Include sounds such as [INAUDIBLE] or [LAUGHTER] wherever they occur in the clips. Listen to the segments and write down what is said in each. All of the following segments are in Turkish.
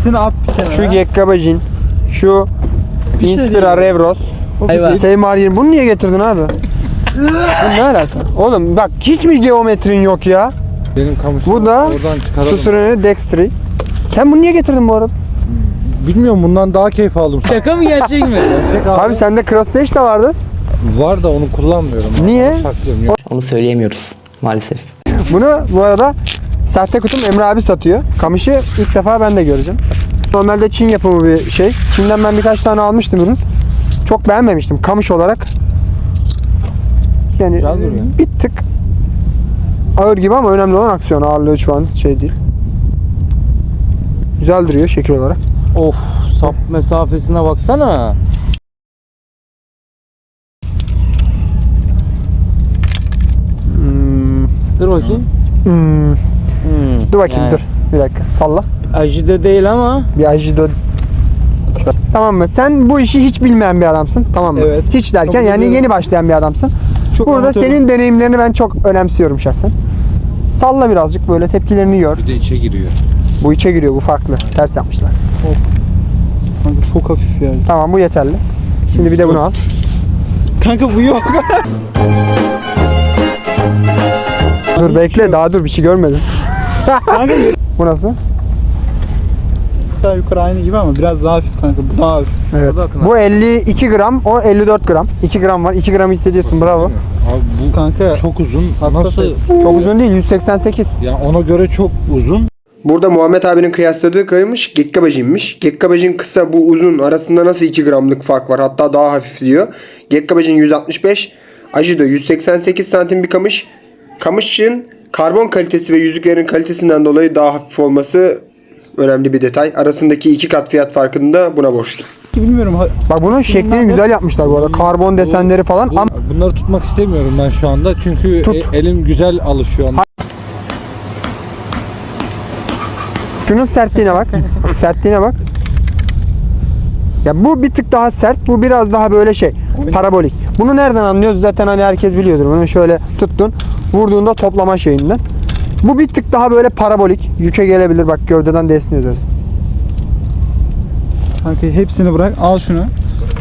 Hepsini at bir kenara. Şu Gekkabajin. Şu Bir şey Inspira değil. Revros. Hayvan. Seymar 20. Bunu niye getirdin abi? Bu ne alaka? Oğlum bak hiç mi geometrin yok ya? Benim kamışım Bu da oradan çıkaralım. Susurene Dextri. Sen bunu niye getirdin bu arada? Bilmiyorum bundan daha keyif aldım. Şaka mı gerçek mi? [LAUGHS] Abi. Abi sende cross stage de vardı. Var da onu kullanmıyorum. Niye? Saklıyorum. Yok. Onu söyleyemiyoruz maalesef. Bunu bu arada sahte kutum Emre abi satıyor. Kamışı ilk defa ben de göreceğim. Normalde Çin yapımı bir şey. Çin'den ben birkaç tane almıştım ürün. Çok beğenmemiştim kamış olarak. Yani bir tık ağır gibi ama önemli olan aksiyon ağırlığı şu an şey değil. Güzel duruyor şekil olarak. Of sap mesafesine baksana. Hmm, Dur bakayım. hmm. Hmm, Dur bakayım yani dur. Bir dakika salla. Ajide değil ama Bir ajido. Tamam mı? Sen bu işi hiç bilmeyen bir adamsın. Tamam mı? Evet. Hiç derken yani yeni başlayan bir adamsın. Çok Burada amatörüm. senin deneyimlerini ben çok önemsiyorum şahsen. Salla birazcık böyle tepkilerini gör. Bir de içe giriyor. Bu içe giriyor bu farklı. Ters yapmışlar. Kanka çok hafif yani. Tamam bu yeterli. Şimdi bir de bunu al. Kanka bu yok. [LAUGHS] Dur bekle daha dur bir şey görmedim. Kanka Bu nasıl? Aşağı yukarı aynı gibi ama biraz daha hafif kanka. Bu daha hafif. Evet. Bu 52 gram, o 54 gram. 2 gram var. 2 gram hissediyorsun bravo. Abi bu Kanka çok uzun. Nasıl? Çok uzun değil 188. Ya ona göre çok uzun. Burada Muhammed abinin kıyasladığı kaymış Gekkabajin'miş. Gekkabajin kısa bu uzun arasında nasıl 2 gramlık fark var hatta daha hafif diyor. Gekkabajin 165, Ajido 188 santim bir kamış. Kamışın karbon kalitesi ve yüzüklerin kalitesinden dolayı daha hafif olması önemli bir detay. Arasındaki iki kat fiyat farkında buna borçlu. ki bilmiyorum. Bak bunun şeklini güzel yapmışlar bu arada. Karbon desenleri falan. Bu- Ama bunları tutmak istemiyorum ben şu anda. Çünkü Tut. e- elim güzel alışıyor. Şunun sertliğine bak. Bak sertliğine bak. Ya bu bir tık daha sert, bu biraz daha böyle şey, parabolik. Bunu nereden anlıyoruz? Zaten hani herkes biliyordur. Bunu şöyle tuttun, vurduğunda toplama şeyinden. Bu bir tık daha böyle parabolik. Yüke gelebilir. Bak gövdeden de esniyor zaten. Kanka hepsini bırak. Al şunu.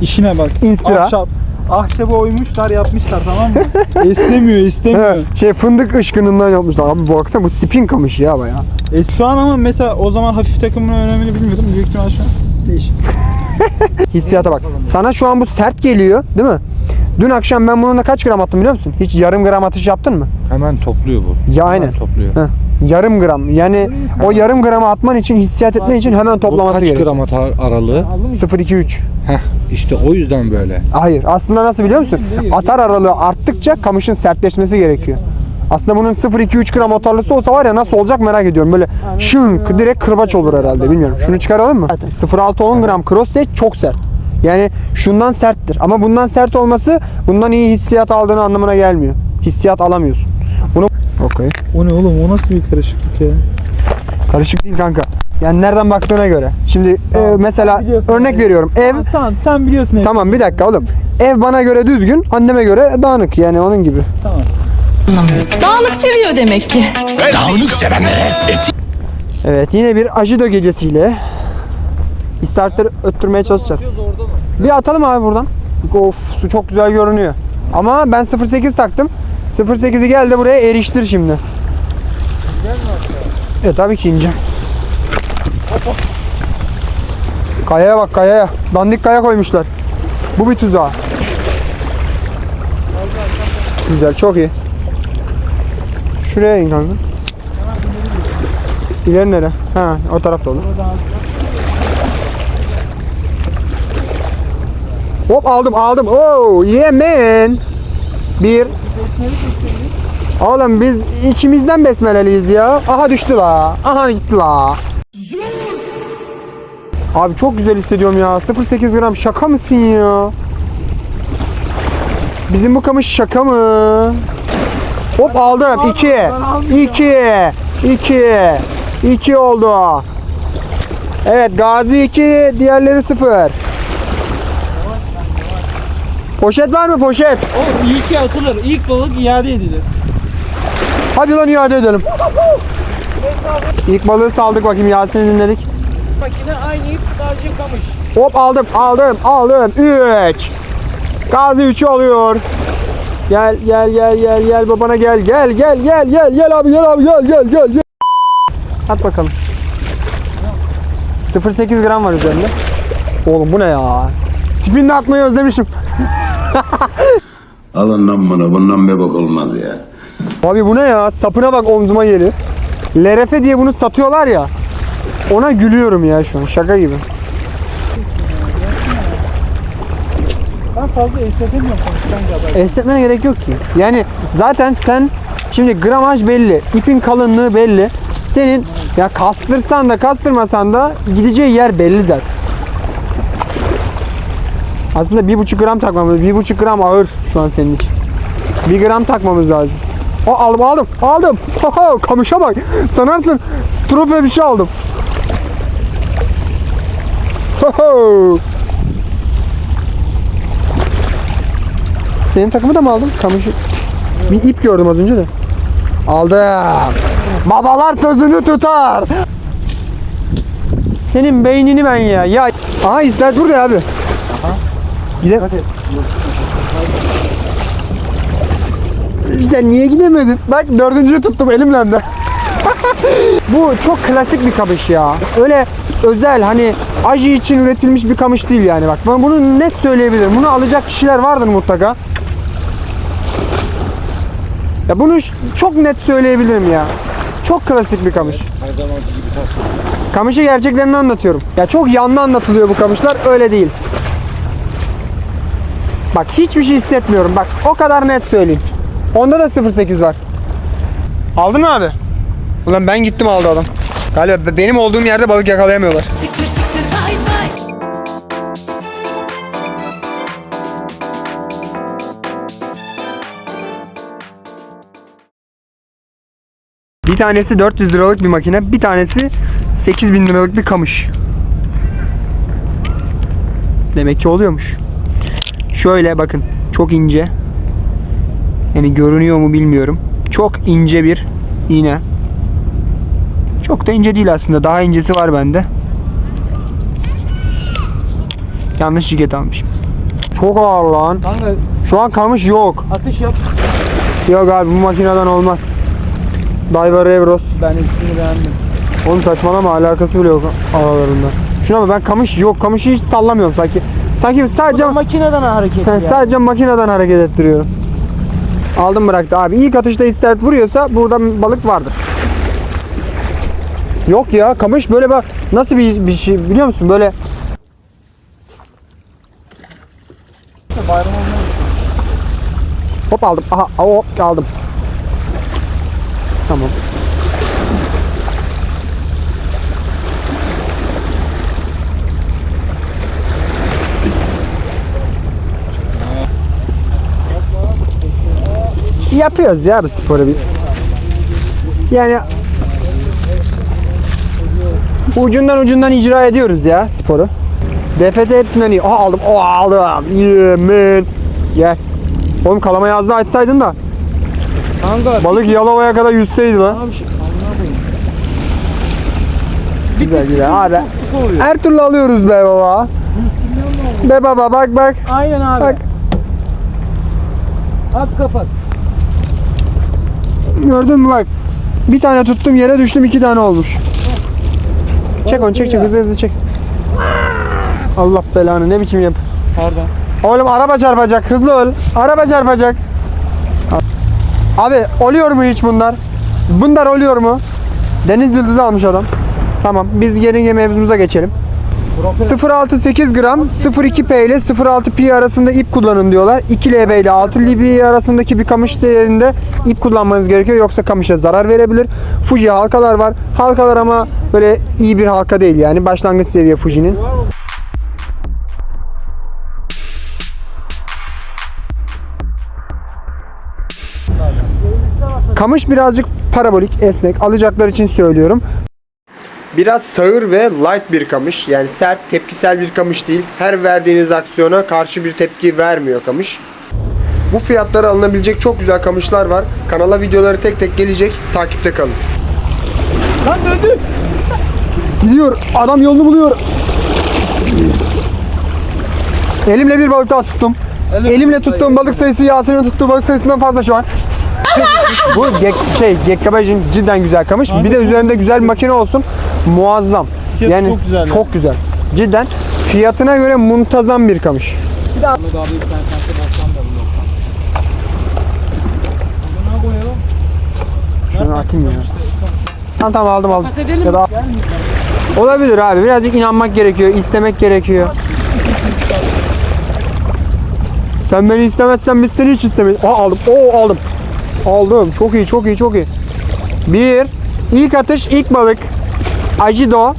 İşine bak. Inspira. Ahşap. Ahşabı oymuşlar yapmışlar tamam mı? [LAUGHS] istemiyor istemiyor. He, şey fındık ışkınından yapmışlar. Abi bu baksana bu spin kamışı ya baya. E, şu an ama mesela o zaman hafif takımının önemini bilmiyordum. Büyük ihtimal şu an değişik. [LAUGHS] Hissiyata bak. Sana şu an bu sert geliyor değil mi? Dün akşam ben bununla kaç gram attım biliyor musun? Hiç yarım gram atış yaptın mı? Hemen topluyor bu. Ya Hemen aynen. topluyor. Heh, yarım gram. Yani o yarım gramı atman için, hissiyat etmen için hemen Bu toplaması kaç gerekiyor. gram atar aralığı? 0-2-3. Heh, işte o yüzden böyle. Hayır. Aslında nasıl biliyor musun? Atar aralığı arttıkça kamışın sertleşmesi gerekiyor. Aslında bunun 0-2-3 gram atarlısı olsa var ya nasıl olacak merak ediyorum. Böyle şınk direkt kırbaç olur herhalde bilmiyorum. Şunu çıkaralım mı? 0-6-10 gram cross set çok sert. Yani şundan serttir. Ama bundan sert olması bundan iyi hissiyat aldığını anlamına gelmiyor. Hissiyat alamıyorsun. Bunu Okey. O ne oğlum o nasıl bir karışıklık ya? Karışık değil kanka. Yani nereden baktığına göre. Şimdi e, mesela biliyorsun örnek yani. veriyorum. Ev Tamam, tamam sen biliyorsun hepsini. Tamam bir dakika oğlum. Ev bana göre düzgün, anneme göre dağınık. Yani onun gibi. Dağınık seviyor demek ki. Evet yine bir ajido gecesiyle startları öttürmeye çalışacağız. Bir atalım abi buradan. Of su çok güzel görünüyor. Ama ben 08 taktım. 08'i gel de buraya eriştir şimdi. E tabii ki ince. Kayaya bak kayaya. Dandik kaya koymuşlar. Bu bir tuzağa. Güzel çok iyi. Şuraya in kanka. İleri nere? Ha, o tarafta olur. Hop aldım aldım. Oh yeah man. Bir. Oğlum biz ikimizden besmeleliyiz ya. Aha düştü la. Aha gitti la. Abi çok güzel hissediyorum ya. 0.8 gram şaka mısın ya? Bizim bu kamış şaka mı? Hop aldım. 2. 2. 2. 2 oldu. Evet Gazi 2 diğerleri 0. Poşet var mı poşet? O iyi ki atılır. İlk balık iade edilir. Hadi lan iade edelim. İlk balığı saldık bakayım Yasin'i dinledik. makine aynı ip sadece kamış. Hop aldım aldım aldım. 3. Gazi 3'ü alıyor. Gel gel gel gel gel babana gel gel gel gel gel gel abi gel abi gel gel gel gel. At bakalım. 0.8 gram var üzerinde. Oğlum bu ne ya? Spin de atmayı özlemişim. Alın lan bunu. Bundan bir bok olmaz ya. Abi bu ne ya? Sapına bak omzuma geliyor. LRF diye bunu satıyorlar ya. Ona gülüyorum ya şu an. Şaka gibi. Ben fazla esnetemiyorum konuştan kadar. Esnetmene gerek yok ki. Yani zaten sen şimdi gramaj belli, ipin kalınlığı belli. Senin ya kastırsan da kastırmasan da gideceği yer belli zaten. Aslında bir buçuk gram takmamız, bir buçuk gram ağır şu an senin için. Bir gram takmamız lazım. O aldım aldım aldım. Oho, kamışa bak. Sanarsın trofe bir şey aldım. Oho. Senin takımı da mı aldın? Kamışı. Bir ip gördüm az önce de. Aldım. Babalar sözünü tutar. Senin beynini ben ya. Ya. Aha izler burada abi. Gide. Sen niye gidemedin? Bak dördüncüyü tuttum elimle de. [LAUGHS] Bu çok klasik bir kamış ya. Öyle özel hani aji için üretilmiş bir kamış değil yani bak. Ben bunu net söyleyebilirim. Bunu alacak kişiler vardır mutlaka. Ya bunu çok net söyleyebilirim ya. Çok klasik bir kamış. Kamışı gerçeklerini anlatıyorum. Ya çok yanlı anlatılıyor bu kamışlar. Öyle değil. Bak hiçbir şey hissetmiyorum. Bak o kadar net söyleyeyim. Onda da 0.8 var. Aldın mı abi? Ulan ben gittim aldı adam. Galiba benim olduğum yerde balık yakalayamıyorlar. Bir tanesi 400 liralık bir makine, bir tanesi 8000 liralık bir kamış. Demek ki oluyormuş. Şöyle bakın, çok ince. Yani görünüyor mu bilmiyorum. Çok ince bir iğne. Çok da ince değil aslında. Daha incesi var bende. Yanlış şirket almışım. Çok ağır lan. Kanka Şu an kamış yok. atış yap. Yok abi bu makineden olmaz. Diver Evros. Ben ikisini beğendim. Oğlum saçmalama alakası bile yok aralarında. Şuna bak ben kamış yok kamışı hiç sallamıyorum sanki. Sanki sadece makineden hareket sen ya. sadece makineden hareket ettiriyorum. Aldım bıraktı abi. İlk atışta istert vuruyorsa burada balık vardır. Yok ya kamış böyle bak nasıl bir, bir şey biliyor musun? Böyle Bayram hop aldım. Aha hop aldım. Tamam. Yapıyoruz ya bu sporu biz. Yani ucundan ucundan icra ediyoruz ya sporu. DFT hepsinden iyi. Aha aldım. Oh aldım. Yemin. Gel. Oğlum kalamayı az daha açsaydın da Kanka balık Yalova'ya kadar yüzseydi lan. Şey. Güzel güzel. Abi her türlü alıyoruz be baba. Be baba bak bak. Aynen abi. Bak. At kapat. Gördün mü bak. Bir tane tuttum yere düştüm iki tane olmuş. Çek onu çek çek hızlı hızlı çek. Allah belanı ne biçim yap. Pardon. Oğlum araba çarpacak hızlı ol. Araba çarpacak. Abi oluyor mu hiç bunlar? Bunlar oluyor mu? Deniz yıldızı almış adam. Tamam biz geri mevzumuza geçelim. 0.68 gram 0.2P ile 0.6P arasında ip kullanın diyorlar. 2LB ile 6LB arasındaki bir kamış değerinde ip kullanmanız gerekiyor yoksa kamışa zarar verebilir. Fuji halkalar var. Halkalar ama böyle iyi bir halka değil yani başlangıç seviye Fuji'nin. Kamış birazcık parabolik, esnek. Alacaklar için söylüyorum. Biraz sağır ve light bir kamış. Yani sert, tepkisel bir kamış değil. Her verdiğiniz aksiyona karşı bir tepki vermiyor kamış. Bu fiyatlara alınabilecek çok güzel kamışlar var. Kanala videoları tek tek gelecek. Takipte kalın. Lan döndü. Gidiyor. Adam yolunu buluyor. Elimle bir balık daha tuttum. Elimle tuttuğum balık sayısı Yasin'in tuttuğu balık sayısından fazla şu an. Bu gek, şey gekkabajin cidden güzel kamış. Bir de üzerinde güzel bir makine olsun. Muazzam. Hissiyatı yani çok güzel Çok güzel. Cidden fiyatına göre muntazam bir kamış. Ahmet abi bir tane kanka da. Şunu atayım ya. Tamam tamam aldım aldım. Edelim Ya da Olabilir abi. Birazcık inanmak gerekiyor, istemek gerekiyor. Sen beni istemezsen biz seni hiç istemeyiz. Aa aldım. Oo aldım. Aldım. Çok iyi, çok iyi, çok iyi. Bir. ilk atış, ilk balık. Ajido.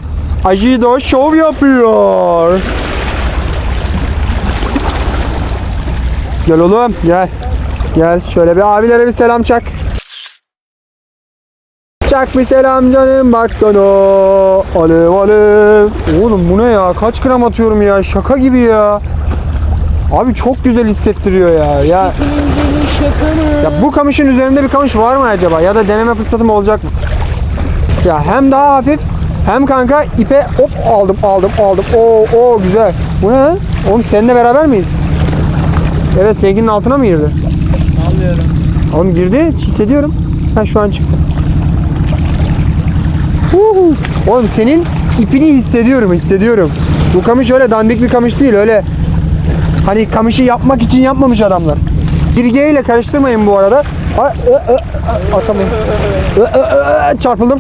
Ajido şov yapıyor. Gel oğlum, gel. Gel. Şöyle bir abilere bir selam çak. Çak bir selam canım baksana. Alev alev. Oğlum bu ne ya? Kaç gram atıyorum ya? Şaka gibi ya. Abi çok güzel hissettiriyor ya. Ya, ya bu kamışın üzerinde bir kamış var mı acaba? Ya da deneme fırsatım olacak mı? Ya hem daha hafif hem kanka ipe hop aldım aldım aldım. Oo oo güzel. Bu ne? Oğlum seninle beraber miyiz? Evet seninkinin altına mı girdi? Anlıyorum. Oğlum girdi hissediyorum. Ha şu an çıktı. Huhu. Oğlum senin ipini hissediyorum hissediyorum. Bu kamış öyle dandik bir kamış değil öyle hani kamışı yapmak için yapmamış adamlar. Dirge ile karıştırmayın bu arada. Ö, Çarpıldım.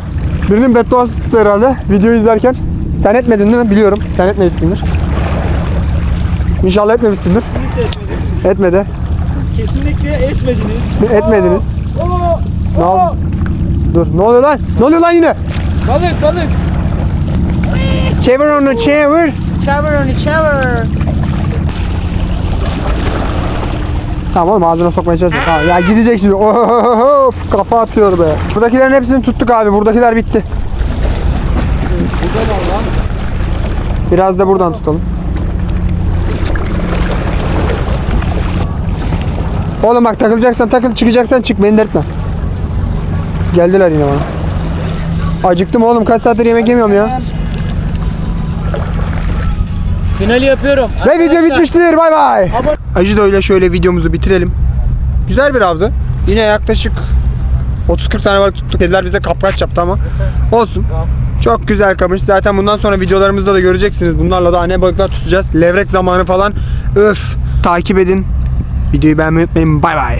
Birinin bedduası tuttu herhalde video izlerken. Sen etmedin değil mi? Biliyorum. Sen etmemişsindir. İnşallah etmemişsindir. Kesinlikle etmedim. Etmedi. Kesinlikle etmediniz. Etmediniz. Ne oldu? Dur. Ne oluyor lan? Ne oluyor lan yine? Balık balık. Çevir onu çevir. Çevir onu çevir. Tamam oğlum ağzına sokmaya çalışma. Tamam, ya gidecek şimdi. Of kafa atıyor be. Buradakilerin hepsini tuttuk abi. Buradakiler bitti. Biraz da buradan tutalım. Oğlum bak takılacaksan takıl, çıkacaksan çık. Beni dertme. Geldiler yine bana. Acıktım oğlum. Kaç saattir yemek yemiyorum ya. Finali yapıyorum. Ve video bitmiştir. Bay bay. Ajido ile şöyle videomuzu bitirelim. Güzel bir avdı. Yine yaklaşık 30-40 tane balık tuttuk. Dediler bize kapkaç yaptı ama olsun. Çok güzel kamış. Zaten bundan sonra videolarımızda da göreceksiniz. Bunlarla da ne balıklar tutacağız. Levrek zamanı falan. Öf. Takip edin. Videoyu beğenmeyi unutmayın. Bay bay.